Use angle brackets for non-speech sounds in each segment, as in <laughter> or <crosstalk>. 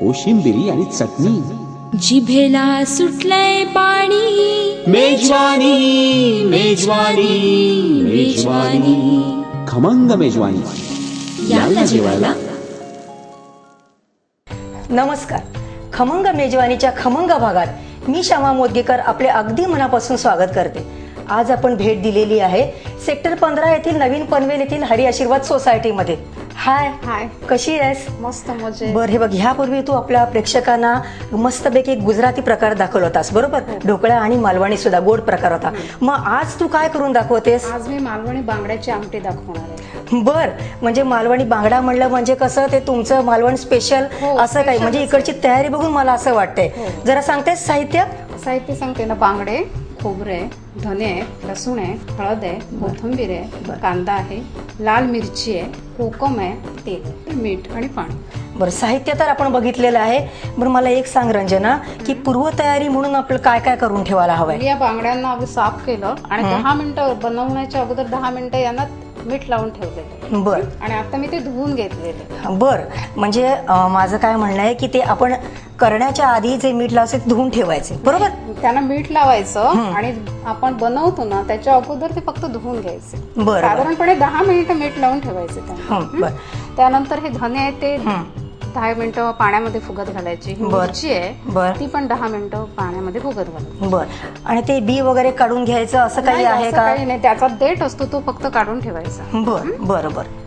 कोशिंबिरी आणि चटणी. जिभेला सुटलंय पाणी. मेजवानी मेजवानी मेजवानी. खमंग मेजवानी. याल जेवायला. नमस्कार. खमंग मेजवानीच्या खमंग भागात मी श्यामा मोदगेकर आपले अगदी मनापासून स्वागत करते. आज आपण भेट दिलेली आहे सेक्टर पंधरा येथील नवीन पनवेल येथील हरी आशीर्वाद सोसायटीमध्ये हाय हाय कशी आहेस? मस्त मजे बर हे बघ ह्यापूर्वी तू आपल्या प्रेक्षकांना मस्तपैकी एक गुजराती प्रकार दाखवला होतास बरोबर? ढोकळा आणि मालवणी सुद्धा गोड प्रकार होता. मग आज तू काय करून दाखवतेस? आज मी मालवणी बांगड्याची आमटी दाखवणार आहे. बर म्हणजे मालवणी बांगडा म्हणलं म्हणजे कसं ते तुमचं मालवण स्पेशल हो, असं काही special म्हणजे असं. इकडची तयारी बघून मला असं वाटतंय. हो. जरा सांगतेस साहित्य? साहित्य सांगते ना बांगडे. खोबरे आहे धने आहे लसूण आहे हळद आहे कोथिंबीर आहे कांदा आहे लाल मिरची आहे कोकम आहे तेल मीठ आणि पाणी. बरं साहित्य तर आपण बघितलेलं आहे. बरं मला एक सांग रंजना की पूर्वतयारी म्हणून आपलं काय काय करून ठेवायला हवंय? मी या बांगड्यांना अगदी साफ केलं आणि दहा मिनिटं बनवण्याच्या अगोदर दहा मिनिटं यांना मीठ लावून ठेवलेलं बर. आणि आता मी ते धुवून घेतलेले बर म्हणजे माझं काय म्हणणं आहे की ते आपण करण्याच्या आधी जे मीठ लावसे ते धुवून ठेवायचे बरोबर? त्यांना मीठ लावायचं आणि आपण बनवतो ना त्याच्या अगोदर ते फक्त धुवून घ्यायचे. साधारणपणे दहा मिनिटं मीठ लावून ठेवायचे त्यानंतर हे धने आहे ते दहा मिनिटं पाण्यामध्ये फुगत घालायची. मिरची आहे. ती पण दहा मिनिटं पाण्यामध्ये फुगत घालायची. बर. आणि ते बी वगैरे काढून घ्यायचं असं काही आहे का? नाही. त्याचा देठ असतो तो फक्त काढून ठेवायचा. बर बर बर बर.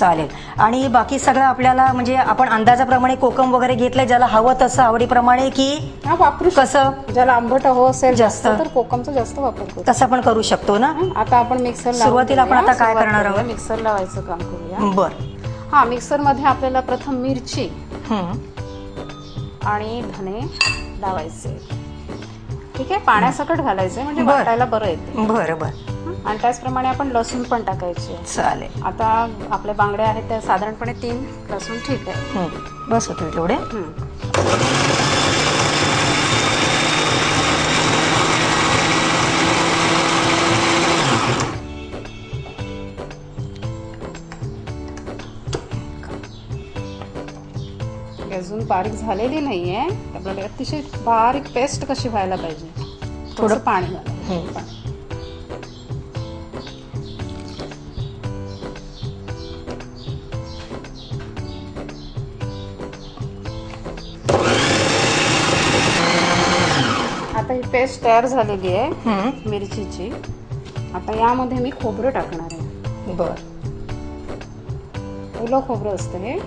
चालेल. आणि बाकी सगळं आपल्याला म्हणजे आपण अंदाजाप्रमाणे कोकम वगैरे घेतलंय ज्याला हवं तसं आवडीप्रमाणे की हा वापरू शकतो. कसं? ज्याला आंबट हवं असेल जास्त. जास्त. तर कोकमचा जास्त वापर करू तसं आपण करू शकतो ना? आता आपण मिक्सर सुरुवातीला आपण आता काय करणार आहोत? मिक्सर लावायचं काम करूया. बर. हा मिक्सरमध्ये आपल्याला प्रथम मिरची. आणि धने लावायचे. ठीक आहे? पाण्यासकट घालायचे म्हणजे बर. वाटायला बरं येते. बरं बर. आणि त्याचप्रमाणे आपण लसूण पण टाकायचे चालेल आता आपल्या बांगड्या आहेत त्या साधारणपणे तीन लसूण ठीक आहे हं. बस होतील तेवढे. ही अजून बारीक झालेली नाहीये आपल्याला अतिशय बारीक पेस्ट कशी व्हायला पाहिजे थोडं पाणी घालायचं. पाणी. आता ही पेस्ट तयार झालेली आहे. मिरचीची. आता यामध्ये मी खोबरं टाकणार आहे. बर. ओलं खोबरं असतं हे.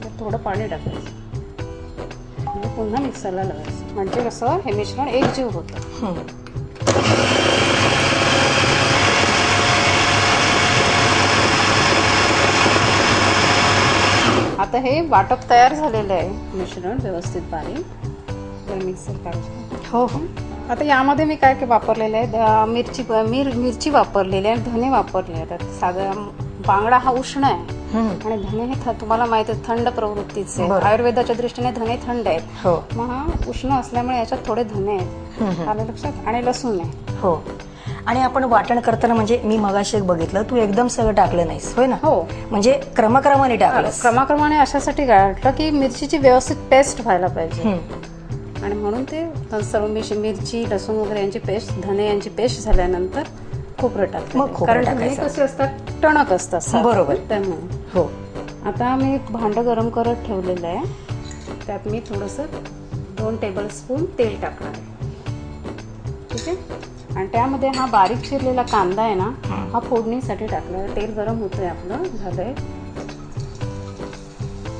त्यात थोडं पाणी टाकायचं. आणि पुन्हा मिक्सरला लावायचं. म्हणजे कसं हे मिश्रण एकजीव होतं. आता हे वाटप तयार झालेलं आहे. मिश्रण व्यवस्थित बारीक. तर मिक्सर काढायचं हो हो. आता यामध्ये मी काय काय वापरलेलं आहे? मिरची मिर मिरची वापरलेली आहे धने वापरले आहेत. साधारण बांगडा हा उष्ण आहे. आणि धने हे तुम्हाला माहिती आहे थंड प्रवृत्तीचे. आयुर्वेदाच्या दृष्टीने धने थंड आहेत. हो. मग हा उष्ण असल्यामुळे याच्यात थोडे धने आहेत. आलं लक्षात? आणि लसूण आहे. हो. आणि आपण वाटण करताना म्हणजे मी मगाशी एक बघितलं तू एकदम सगळं टाकलं नाहीस होय ना? हो. म्हणजे क्रमक्रमाने टाकलं क्रमाक्रमाने अशासाठी वाटलं की मिरचीची व्यवस्थित पेस्ट व्हायला पाहिजे. आणि म्हणून ते सर्व मिरची मिरची लसूण वगैरे यांची पेस्ट धने यांची पेस्ट झाल्यानंतर खोबरं टाकलं. मग कारण धने. कसे असतात? टणक असतात. बरोबर. त्यामुळे. हो. आता मी एक भांडं गरम करत ठेवलेलं आहे. त्यात मी थोडंसं दोन टेबल स्पून तेल टाकणार आहे. ठीक आहे? आणि त्यामध्ये हा बारीक चिरलेला कांदा आहे ना हा. फोडणीसाठी टाकला. आहे. तेल गरम होतंय आपलं झालंय.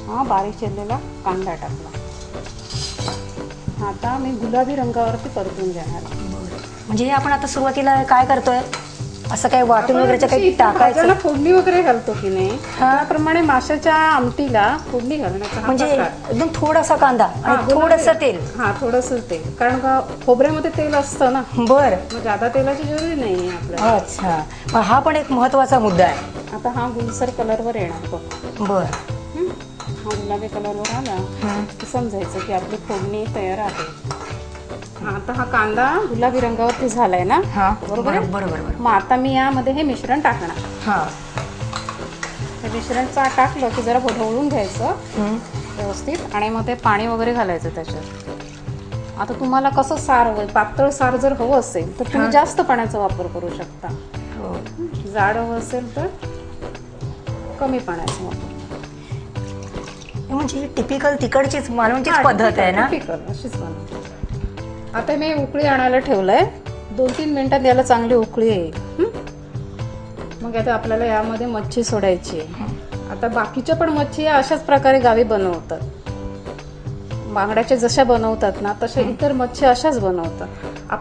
हा बारीक चिरलेला कांदा टाकला. आता मी गुलाबी रंगावरती परतून घेणार आहे. म्हणजे हे आपण आता सुरुवातीला काय करतोय? असं काय वाटून वगैरे काही टाकायचं? फोडणी वगैरे घालतो की नाही. त्याप्रमाणे माशाच्या आमटीला फोडणी घालण्याचा म्हणजे. एकदम थोडासा कांदा आणि थोडस तेल. हा थोडस तेल. कारण का खोबऱ्यामध्ये तेल असतं ना? बर. मग जादा तेलाची जरुरी नाही आपल्याला. अच्छा. हा पण एक महत्त्वाचा मुद्दा आहे. आता हा गुलसर कलरवर येणार बघ. बर. हं? गुलाबी कलरवर आला. समजायचं की आपली फोडणी तयार आहे. आता हा कांदा गुलाबी रंगावरती झालाय ना? हा. बरोबर? आहे? बरोबर बरोबर मग आता मी यामध्ये हे मिश्रण टाकणार. हा. हे मिश्रण चा टाकलं की जरा ढवळून घ्यायचं. व्यवस्थित आणि मग ते पाणी वगैरे घालायचं त्याच्यात. आता तुम्हाला कसं सार हवं पातळ सार जर हवं असेल तर तुम्ही जास्त पाण्याचा वापर करू शकता. हो. जाड हवं असेल तर कमी पाण्याचा वापर. म्हणजे टिपिकल तिकडचीच मालवणचीच पद्धत आहे ना? typical, अशीच बनवते आता मी उकळी आणायला ठेवलंय. दोन तीन मिनिटात याला चांगली उकळी येईल? मग आता आपल्याला यामध्ये मच्छी सोडायची आहे. आता बाकीच्या पण मच्छी या अशाच प्रकारे गावी बनवतात. बांगड्याच्या जशा बनवतात ना तशा इतर मच्छी अशाच बनवतात.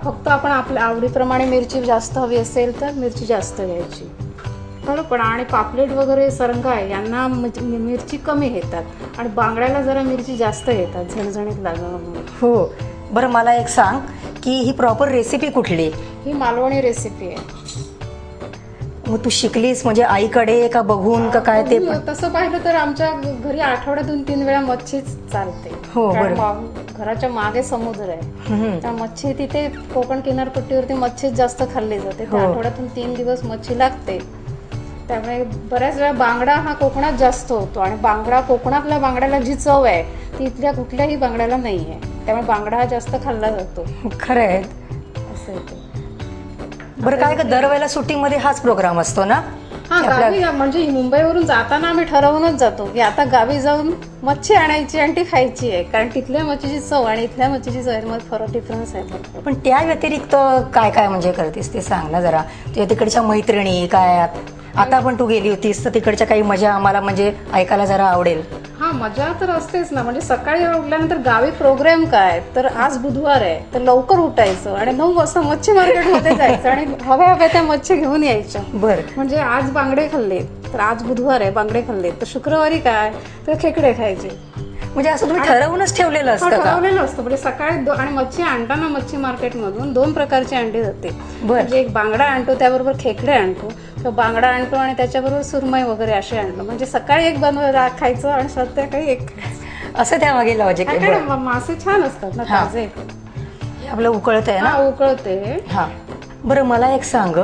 फक्त आपण आपल्या आवडीप्रमाणे मिरची जास्त हवी असेल तर मिरची जास्त घ्यायची. पण आणि पापलेट वगैरे सरंगाय यांना मिरची कमी घेतात आणि बांगड्याला जरा मिरची जास्त घेतात झणझणीत म्हणून हो. बरं मला एक सांग की ही प्रॉपर रेसिपी कुठली? ही मालवणी रेसिपी आहे. मग तू शिकलीस म्हणजे आईकडे का बघून का काय ते पण? तसं पाहिलं तर आमच्या घरी आठवड्यातून तीन वेळा मच्छीच चालते. हो, कारण बरं. मा- घराच्या मागे समुद्र आहे. हम्म. त्या मच्छी तिथे कोकण किनारपट्टीवरती मच्छीच जास्त खाल्ली जाते. हो. त्या आठवड्यातून तीन दिवस मच्छी लागते. त्यामुळे बऱ्याच वेळा बांगडा हा कोकणात जास्त होतो आणि बांगडा कोकणातल्या बांगड्याला जी चव आहे ती इथल्या कुठल्याही बांगड्याला नाही आहे त्यामुळे बांगडा हा जास्त खाल्ला जातो. खरं आहे असं आहे ते. बरं काय का दरवेळेला सुट्टीमध्ये हाच प्रोग्राम असतो ना? हा आपल्या- गावी म्हणजे मुंबईवरून जाताना आम्ही ठरवूनच जातो की आता गावी जाऊन मच्छी आणायची आणि ती खायची आहे. कारण तिथल्या मच्छीची चव आणि इथल्या मच्छीची चव यामध्ये फरक डिफरन्स आहे भरपूर. पण त्या व्यतिरिक्त काय काय म्हणजे करतेस? ते सांग ना जरा. तुझ्या तिकडच्या मैत्रिणी काय? आता पण तू गेली होतीस तर तिकडच्या काही मजा आम्हाला म्हणजे ऐकायला जरा आवडेल. हा मजा तर असतेच ना. म्हणजे सकाळी उठल्यानंतर गावी प्रोग्राम काय? तर आज बुधवार आहे. तर लवकर उठायचं आणि नऊ वाजता मच्छी मार्केटमध्ये जायचं आणि हव्या हव्या त्या मच्छी घेऊन यायच्या. बर. म्हणजे आज बांगडे खाल्ले. तर आज बुधवार आहे बांगडे खाल्ले. तर शुक्रवारी काय? तर खेकडे खायचे. म्हणजे असं तुम्ही ठरवूनच ठेवलेलं असतं ठरवलेलं असतं. म्हणजे सकाळी आणि मच्छी आणताना मच्छी मार्केटमधून दोन प्रकारची अंडी जाते. म्हणजे एक बांगडा आणतो त्याबरोबर खेकडे आणतो. किंवा बांगडा आणतो आणि त्याच्याबरोबर सुरमई वगैरे असे आणतो. म्हणजे सकाळी एक बनव खायचं आणि संध्याकाळी एक. असं त्या मागे लॉजिक मासे छान असतात ना. ताजे. आपलं उकळत आहे ना उकळते हा. बरं मला एक सांग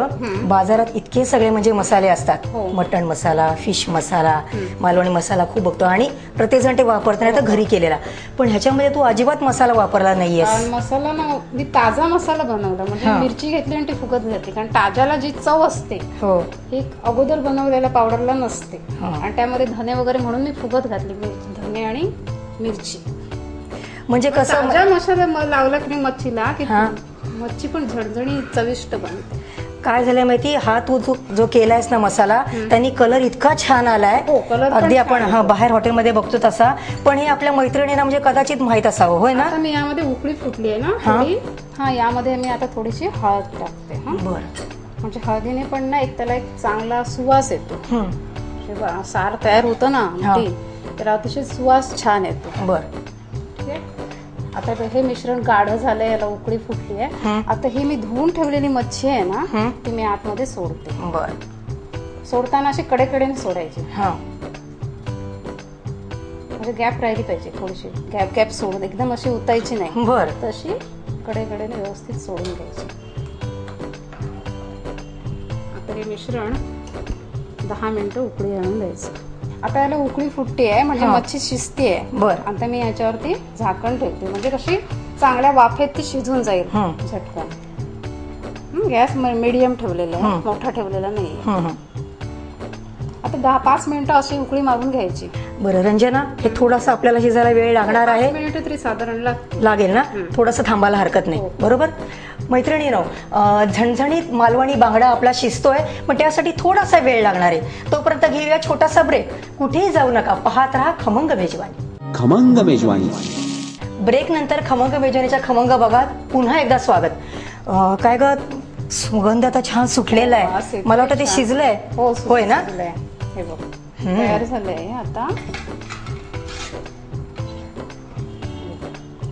बाजारात इतके सगळे म्हणजे मसाले असतात. हो. मटण मसाला फिश मसाला मालवणी मसाला खूप बघतो आणि प्रत्येक जण ते वापरताना तर घरी केलेला. पण ह्याच्यामध्ये तू अजिबात मसाला वापरला नाहीयेस. आणि मसाला ना मी ताजा मसाला बनवला. म्हणजे हा. मिरची घेतली आणि ती फुगत घातली कारण ताज्याला जी चव असते हो. ही अगोदर बनवलेल्या पावडरला नसते. हा. आणि त्यामध्ये धने वगैरे म्हणून मी फुगत घातली. धने आणि मिरची. म्हणजे कसं ताज्या मसाला म- लावला की नाही मच्छीला की हा. मच्छी पण झणझणी चविष्ट बनते. काय झालंय माहिती? हा तू जो जो केलायस ना मसाला त्यांनी कलर इतका छान आलाय. हो, color पण अगदी छान आपण हा बाहेर हॉटेलमध्ये बघतो तसा. पण हे आपल्या मैत्रिणींना म्हणजे कदाचित माहीत असावं होय ना? आता मी यामध्ये उकळी फुटली आहे ना हा. थोडी. हा यामध्ये मी आता थोडीशी हळद टाकते हा. बर. म्हणजे हळदीने पण ना एक त्याला एक चांगला सुवास येतो. सार तयार होतं ना आमटी तर अतिशय सुवास छान येतो. बर? आता हे मिश्रण गाढ झालंय याला उकळी फुटली आहे. आता ही मी धुवून ठेवलेली मच्छी आहे ना. ती मी आतमध्ये सोडते. बर. सोडताना अशी कडेकडेने सोडायची. हा. म्हणजे गॅप राहिली पाहिजे थोडीशी. गॅप गॅप सोडून एकदम अशी उतायची नाही. बर. तशी कडेकडेने व्यवस्थित सोडून घ्यायची. आता हे मिश्रण दहा मिनिटं उकळी आणून द्यायचं. आता याला उकळी फुटते आहे म्हणजे. मच्छी शिजते आहे. बर. आता मी याच्यावरती झाकण ठेवते. म्हणजे कशी चांगल्या वाफेत ती शिजून जाईल. झटकन. गॅस मीडियम ठेवलेला आहे. मोठा ठेवलेला नाही. आता दहा पाच मिनिटं अशी उकळी मारून घ्यायची. बरं रंजना हे थोडासा आपल्याला शिजायला वेळ लागणार आहे. मिनिटं तरी साधारण लागेल ना? थोडंसं थांबायला हरकत नाही. हो. बरोबर? मैत्रिणीनो झणझणीत मालवणी बांगडा आपला शिजतोय पण त्यासाठी थोडासा वेळ लागणार आहे. तोपर्यंत घेऊया छोटासा ब्रेक कुठेही जाऊ नका पाहत राहा खमंग मेजवानी. खमंग मेजवानी. ब्रेक नंतर खमंग मेजवानीच्या खमंग भागात पुन्हा एकदा स्वागत. काय ग सुगंध आता छान सुटलेला आहे. मला वाटतं ते. शिजलंय. हो होय ना. हे बघ तयार झालंय आता.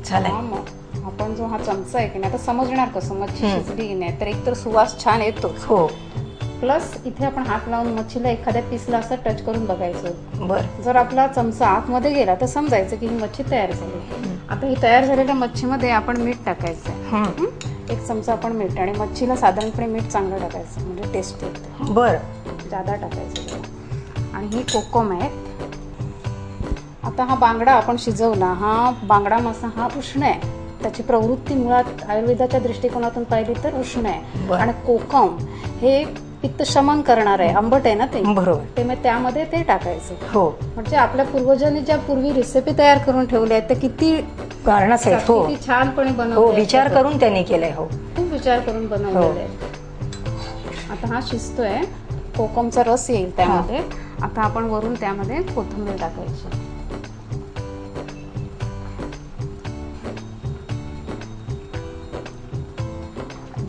झालंय. मग. आपण जो हा चमचा आहे की नाही आता समजणार कसं मच्छी शिजली की नाही? तर एकतर सुवास छान येतोच हो. प्लस इथे आपण हात लावून मच्छीला एखाद्या पीसला असं टच करून बघायचं. बर. जर आपला चमचा आतमध्ये गेला तर समजायचं की ही मच्छी तयार झाली. आता ही तयार झालेल्या मच्छीमध्ये आपण मीठ टाकायचं. आहे हम्म. हं? एक चमचा आपण मीठ आणि मच्छीला साधारणपणे मीठ चांगलं टाकायचं म्हणजे टेस्ट येते. बर. जादा टाकायचं. जरा. आणि ही कोकम आहे आता हा बांगडा आपण शिजवला हा बांगडा मासा हा उष्ण आहे. त्याची प्रवृत्ती मुळात आयुर्वेदाच्या दृष्टिकोनातून पाहिली तर उष्ण आहे. आणि कोकम हे पित्त शमन करणार आहे आंबट आहे ना ते? बरोबर. ते मग त्यामध्ये ते टाकायचं. हो. म्हणजे आपल्या पूर्वजांनी ज्या पूर्वी रेसिपी तयार करून ठेवल्या आहेत त्या किती आहेत. हो. छानपणे हो बनवल्या विचार. करून त्यांनी केलंय हो. खूप विचार करून बनवलेले आहेत. आता हा शिजतोय. कोकमचा रस येईल त्यामध्ये. आता आपण वरून त्यामध्ये कोथिंबीर टाकायची.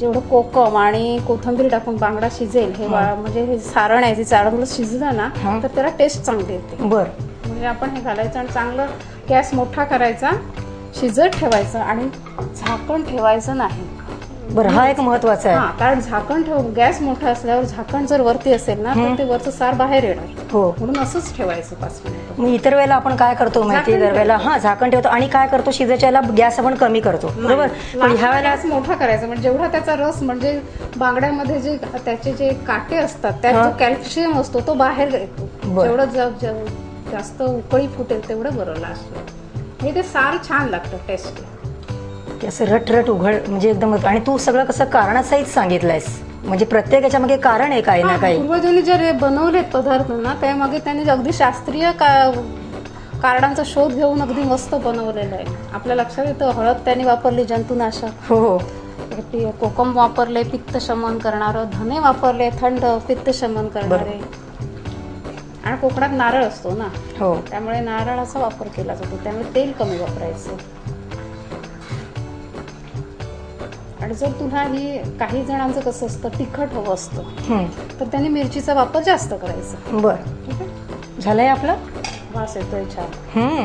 जेवढं कोकम आणि कोथिंबीर टाकून बांगडा शिजेल हे वा- म्हणजे हे सारण आहे ते चांगलं शिजलं ना हा. तर त्याला टेस्ट चांगली येते. बर. म्हणजे आपण हे घालायचं आणि चांगलं गॅस मोठा करायचा शिजत ठेवायचं आणि झाकण ठेवायचं नाही. बर हा एक महत्त्वाचा आहे. हा कारण झाकण ठेव गॅस मोठा असल्यावर झाकण जर वरती असेल ना तर ते वरचं सार बाहेर येणार. हो. म्हणून असंच ठेवायचं पाच मिनिट. मग इतर वेळेला आपण काय करतो माहिती दर वेळेला? हा झाकण ठेवतो आणि काय करतो? शिजायच्या गॅस आपण कमी करतो. बरोबर? पण ह्या वेळेला गॅस मोठा करायचा म्हणजे जेवढा त्याचा रस म्हणजे बांगड्यामध्ये जे त्याचे जे काटे असतात त्यात जो कॅल्शियम असतो तो बाहेर येतो. जेवढं जास्त उकळी फुटेल तेवढं बरं लास्ट हे ते सार छान लागतं टेस्ट. ते असं रट रट उघड म्हणजे एकदम आणि तू सगळं कसं कारणासहित सांगितलंयस. म्हणजे प्रत्येक याच्यामागे कारण आहे काही ना काही. पूर्वजांनी जे बनवलेत पदार्थ ना त्यामागे त्यांनी अगदी शास्त्रीय का कारणांचा शोध घेऊन अगदी मस्त बनवलेलं आहे. आपल्या लक्षात येतं हळद त्यांनी वापरली जंतुनाशक. हो हो. ते कोकम वापरले पित्त शमन करणारं धने वापरले थंड पित्त शमन करणारे. आणि कोकणात नारळ असतो ना. हो. त्यामुळे नारळाचा वापर केला जातो. त्यामुळे तेल कमी वापरायचं. आणि जर तुला ही काही जणांचं कसं असतं तिखट हवं असतं. तर त्यांनी मिरचीचा वापर जास्त करायचा. बर. ठीक आहे? झालंय आपलं? वास येतोय छान.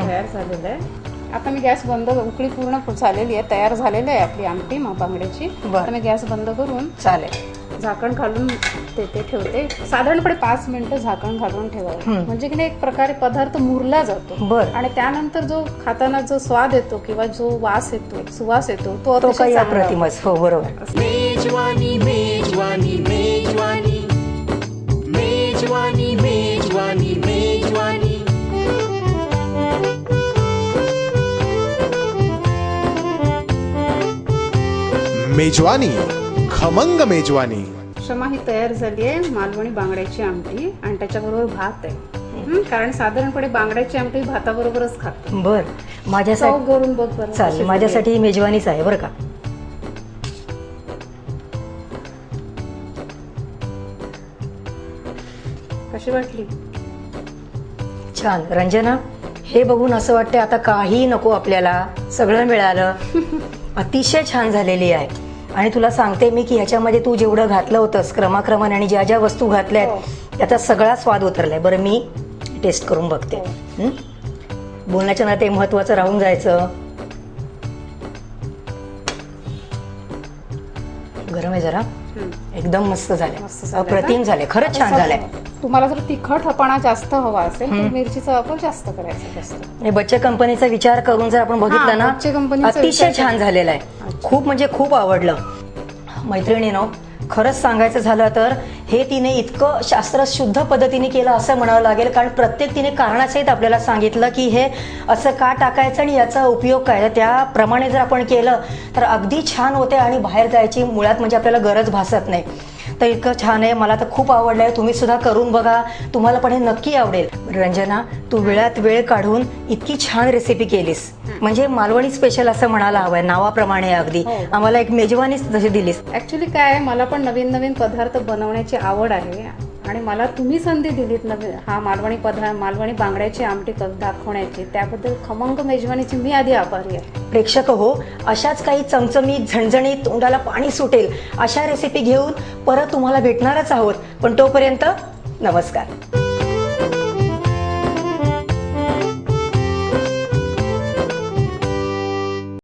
तयार झालेलं आहे. आता मी गॅस बंद उकळी पूर्ण झालेली आहे तयार झालेली आहे आपली आमटी मा बांगड्याची बरं. आता मी गॅस बंद करून चालेल. झाकण घालून ते ते ठेवते. साधारणपणे पाच मिनिटं झाकण घालून ठेवायचं म्हणजे की नाही एक प्रकारे पदार्थ मुरला जातो. बर. आणि त्यानंतर जो खाताना जो स्वाद येतो किंवा जो वास येतो सुवास येतो तो अतिशय अप्रतिमच. हो बरोबर. मेजवानी मेजवानी मेजवानी. मेजवानी मेजवानी मेजवानी. मेजवानी. खमंग मेजवानी. क्षमा ही तयार झाली आहे मालवणी बांगड्याची आमटी आणि त्याच्याबरोबर भात आहे. कारण साधारणपणे बांगड्याची आमटी भाताबरोबरच खातो. बर माझ्यासाठी करून बघ बरं चालेल माझ्यासाठी ही मेजवानीच आहे बरं का. कशी वाटली? छान. रंजना हे बघून असं वाटतं आता काही नको आपल्याला सगळं मिळालं. <laughs> अतिशय छान झालेली आहे. आणि तुला सांगते मी की ह्याच्यामध्ये तू जेवढं घातलं होतंस क्रमाक्रमाने आणि ज्या ज्या वस्तू घातल्या आहेत त्याचा सगळा स्वाद उतरलाय. बरं मी टेस्ट करून बघते. हं? बोलण्याच्या ना ते महत्वाचं राहून जायचं. गरम आहे जरा. हं. एकदम मस्त झाले मस्त झालंय अप्रतिम का? झाले खरंच छान झालंय. तुम्हाला जर तिखटपणा जास्त हवा असेल तर मिरचीचा वापर जास्त करायचा जास्त. हे बच्चे कंपनीचा विचार करून जर आपण बघितलं ना बच्चे कंपनीचा अतिशय विचार छान झालेला आहे. खूप म्हणजे खूप आवडलं. मैत्रिणीनं खरंच सांगायचं झालं तर हे तिने इतकं शास्त्रशुद्ध पद्धतीने केलं असं म्हणावं लागेल कारण प्रत्येक तिने कारणासहित आपल्याला सांगितलं की हे असं का टाकायचं आणि याचा उपयोग काय? त्याप्रमाणे जर आपण केलं तर अगदी छान होते आणि बाहेर जायची मुळात म्हणजे आपल्याला गरज भासत नाही. तर इतकं छान आहे. मला तर खूप आवडलं आहे तुम्ही सुद्धा करून बघा. तुम्हाला पण हे नक्की आवडेल. रंजना तू वेळात वेळ काढून इतकी छान रेसिपी केलीस. म्हणजे मालवणी स्पेशल असं म्हणायला हवंय नावाप्रमाणे अगदी. हो. आम्हाला एक मेजवानीच जशी दिलीस. ऍक्च्युली काय आहे मला पण नवीन नवीन पदार्थ बनवण्याची आवड आहे. आणि मला तुम्ही संधी दिलीत नवी हा मालवणी पदार्थ मालवणी बांगड्याची आमटी क- दाखवण्याची त्याबद्दल खमंग मेजवानीची मी आधी आभारी आहे. प्रेक्षक हो अशाच काही चमचमीत झणझणीत तोंडाला पाणी सुटेल अशा रेसिपी घेऊन परत तुम्हाला भेटणारच आहोत. पण तोपर्यंत नमस्कार.